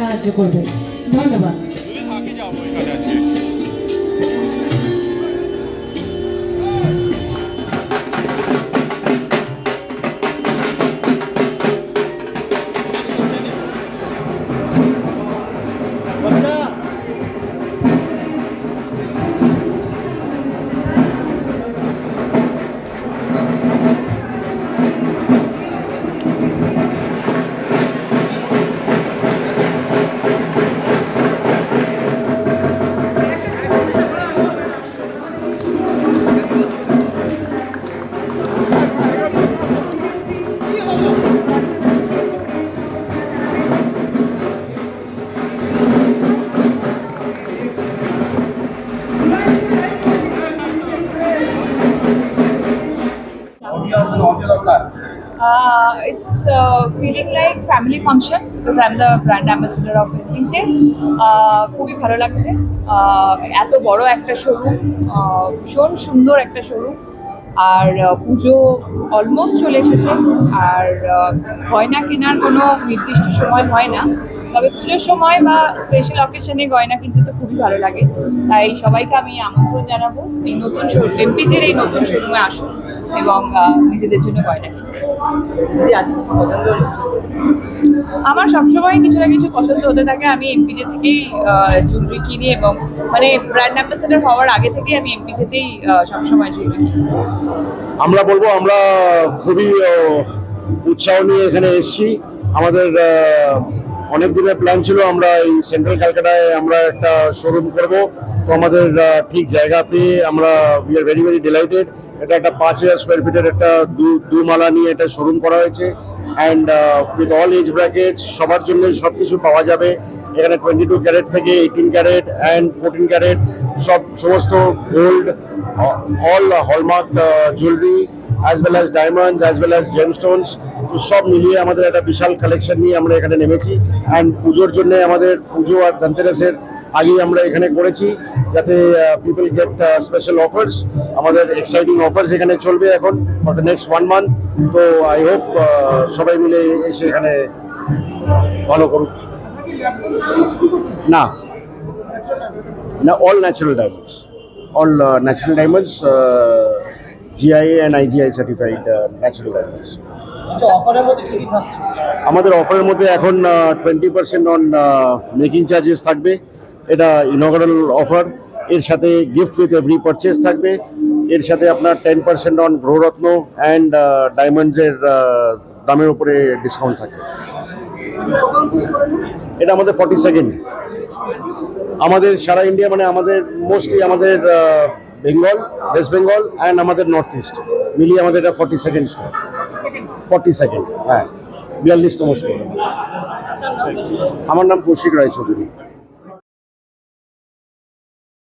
সাহায্য করবে। ধন্যবাদ। Uh, it's uh, feeling like family function because I'm the brand ambassador of NPC. Uh, খুবই ভালো লাগছে। Uh, এত বড় একটা শোরুম ভীষণ সুন্দর একটা শোরুম আর uh, পুজো অলমোস্ট চলে এসেছে। আর uh, গয়না কেনার কোনো নির্দিষ্ট সময় হয় না। তবে পুজোর সময় বা স্পেশাল অকেশনে গয়না কিনতে তো খুবই ভালো লাগে। তাই সবাইকে আমি আমন্ত্রণ জানাব। এই নতুন শোরুম এমপিজির এই নতুন শোরুমে আসুন। এবং নিজেদের জন্য গয়না আমার সবসময় কিছু না কিছু পছন্দ হতে থাকে। আমি এমপিজে থেকেই জুয়েলারি কিনি এবং মানে ব্র্যান্ড অ্যাম্বাসেডার হওয়ার আগে থেকেই আমি এমপিজেতেই সবসময় জুয়েলারি কিনি। আমরা বলব, আমরা খুবই উৎসাহ নিয়ে এখানে এসেছি। আমাদের অনেক দিনের প্ল্যান ছিল আমরা এই সেন্ট্রাল ক্যালকাটায় আমরা একটা শোরুম করব। তো আমাদের ঠিক জায়গা পেয়ে আমরা we are very very delighted এটা একটা পাঁচ হাজার স্কোয়ার ফিটের একটা দু দুমালা নিয়ে এটা শোরুম করা হয়েছে। And with all age bracket সবার জন্য সব কিছু পাওয়া যাবে। এখানে টোয়েন্টি টু ক্যারেট থেকে eighteen carat and fourteen carat সব সমস্ত gold all hallmark jewellery as well as diamonds as well as gemstones তো সব মিলিয়ে আমাদের একটা বিশাল কালেকশন নিয়ে আমরা এখানে নেমেছি। অ্যান্ড পুজোর জন্য আমাদের পুজো আর ধনতেরাসের আগেই আমরা এখানে করেছি। যাতে পিপল গেট স্পেশাল অফার্স আমাদের এক্সাইটিং অফার্স এখানে চলবে এখন for the next one month তো আই হোপ সবাই মিলে এসে এখানে ভালো করুক। না। না all natural diamonds all natural diamonds GIA and IGI certified natural diamonds আমাদের অফারের মধ্যে এখন twenty percent on making charges থাকবে। এটা ইনগারাল অফার এর সাথে গিফট উইথ এভরি পারচেস থাকবে। এর সাথে আপনার টেন পার্সেন্ট অন গ্রহরত্ন অ্যান্ড ডায়মন্ডসের দামের উপরে ডিসকাউন্ট থাকবে এটা আমাদের ফর্টি সেকেন্ড আমাদের সারা ইন্ডিয়া মানে আমাদের মোস্টলি আমাদের বেঙ্গল ওয়েস্ট বেঙ্গল অ্যান্ড আমাদের নর্থ ইস্ট মিলিয়ে আমাদের এটা forty second store forty second হ্যাঁ। বিয়াল্লিশতম স্টোর আমার নাম কৌশিক রায়চৌধুরী।